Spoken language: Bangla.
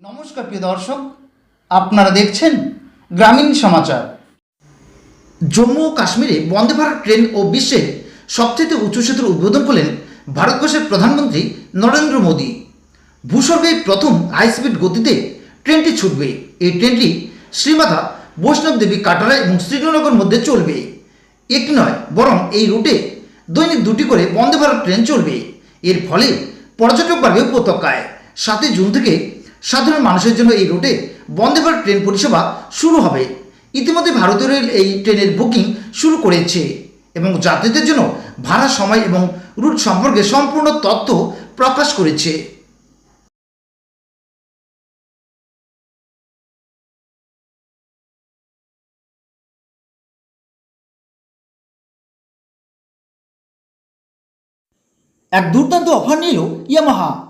নমস্কার প্রিয় দর্শক, আপনারা দেখছেন গ্রামীণ সমাচার। জম্মু ও কাশ্মীরে বন্দে ভারত ট্রেন ও বিশ্বের সবচেয়ে উঁচু সেতুর উদ্বোধন করলেন ভারতবর্ষের প্রধানমন্ত্রী নরেন্দ্র মোদী। ভূস্বর্গে প্রথম হাইস্পিড গতিতে ট্রেনটি ছুটবে। এই ট্রেনটি শ্রীমাতা বৈষ্ণব দেবী কাটারা এবং শ্রীনগর মধ্যে চলবে। একটি নয়, বরং এই রুটে দৈনিক দুটি করে বন্দে ভারত ট্রেন চলবে। এর ফলে পর্যটক বাড়বে উপত্যকায় সাতই জুন থেকে সাধারণ মানুষের জন্য এই রুটে বন্দে ভারত ট্রেন পরিষেবা শুরু হবে। ইতিমধ্যে ভারতীয় রেল এই ট্রেনের বুকিং শুরু করেছে এবং যাত্রীদের জন্য ভাড়া, সময় এবং রুট সম্পর্কে সম্পূর্ণ তথ্য প্রকাশ করেছে। এক দুর্দান্ত অফার নিল ইয়ামাহা।